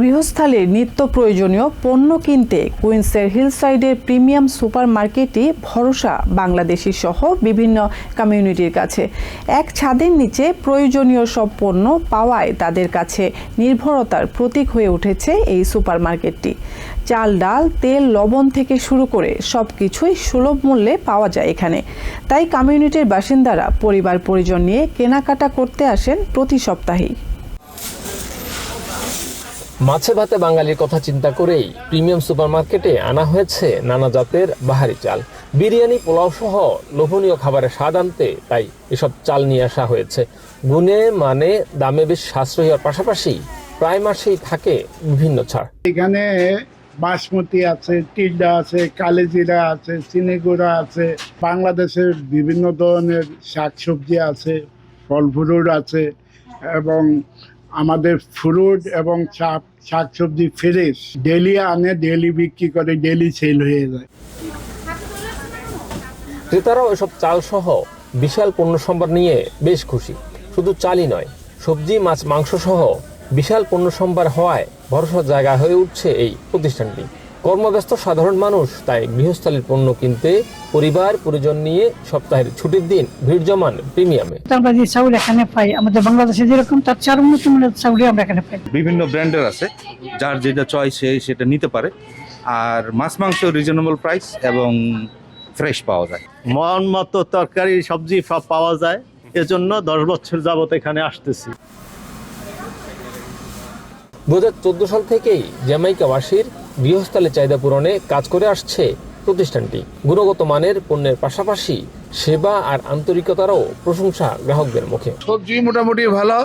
গৃহস্থালীর নিত্য প্রয়োজনীয় পণ্য কিনতে কুইন্সের হিলসাইডের প্রিমিয়াম সুপার মার্কেটই ভরসা বাংলাদেশি সহ বিভিন্ন কমিউনিটির কাছে। এক ছাদের নিচে প্রয়োজনীয় সব পণ্য পাওয়ায় তাদের কাছে নির্ভরতার প্রতীক হয়ে উঠেছে এই সুপার মার্কেটটি চাল, ডাল, তেল, লবণ থেকে শুরু করে সব কিছুই সুলভ মূল্যে পাওয়া যায় এখানে। তাই কমিউনিটির বাসিন্দারা পরিবার পরিজন নিয়ে কেনাকাটা করতে আসেন প্রতি সপ্তাহেই। মাছে ভাতে বাঙালির কথা চিন্তা করেই প্রিমিয়াম সুপারমার্কেটে আনা হয়েছে নানা জাতের বাহারি চাল। বিরিয়ানি, পোলাও সহ লোভনীয় খাবারের স্বাদ আনতে তাই এসব চাল নিয়ে আসা হয়েছে। গুণে মানে দামে বেশ সাশ্রয়ী হওয়ার পাশাপাশি প্রায় মাসেই থাকে বিভিন্ন ছাড়। এখানে বাসমতি আছে টিডা আছে, কালেজিরা আছে, চিনিগুড়া আছে, বাংলাদেশের বিভিন্ন ধরনের শাকসবজি আছে ফল ফ্রুট আছে এবং আমাদের ফ্রুট এবং শাক সবজি ফ্রেশ ডেলি আনে ডেলি বিক্রি করে ডেলি সেল হয়ে যায়। ক্রেতারাও এসব চাল সহ বিশাল পণ্য সম্ভার নিয়ে বেশ খুশি। শুধু চালই নয়, সবজি, মাছ, মাংস সহ বিশাল পণ্য সম্ভার হওয়ায় ভরসার জায়গা হয়ে উঠছে এই প্রতিষ্ঠানটি। কর্মব্যস্ত সাধারণ মানুষ তাই গৃহস্থালীর পণ্য কিনতে পরিবার পরিজন নিয়ে সপ্তাহের ছুটির দিন ভিড় জমান প্রিমিয়ামে। আমরা যে চাউল এখানে পাই আমাদের বাংলাদেশে যেরকম তার চার উন্নত মানের চাউলই আমরা এখানে পাই। বিভিন্ন ব্র্যান্ডের আছে যার যেটা চয়েস সে সেটা নিতে পারে। আর মাছ মাংস রিজনেবল প্রাইস এবং ফ্রেশ পাওয়া যায়। মন মতো তরকারি সবজি সব পাওয়া যায়। এজন্য দশ বছর যাবত এখানে আসতেছি। দুহাজার চোদ্দ সাল থেকেই জ্যামাইকাবাসীর গৃহস্থালী চাহিদা পূরণে কাজ করে আসছে প্রতিষ্ঠানটি। গুণগত মানের পণ্যের পাশাপাশি সেবা আর আন্তরিকতারও প্রশংসা গ্রাহকদের মুখে। সবজি মোটামুটি ভালো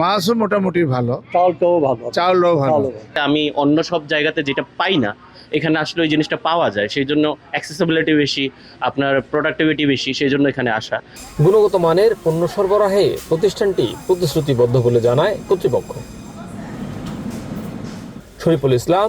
মাছও মোটামুটি ভালো। চালটাও ভালো। চাউলও ভালো। আমি অন্য সব জায়গাতে যেটা পাই না এখানে আসলে ওই জিনিসটা পাওয়া যায় সেই জন্য অ্যাক্সেসিবিলিটি বেশি আপনার প্রোডাক্টিভিটি বেশি সেই জন্য এখানে আসা। গুণগত মানের পণ্য সরবরাহে প্রতিষ্ঠানটি প্রতিশ্রুতিবদ্ধ বলে জানায় কর্তৃপক্ষ। Shariful Islam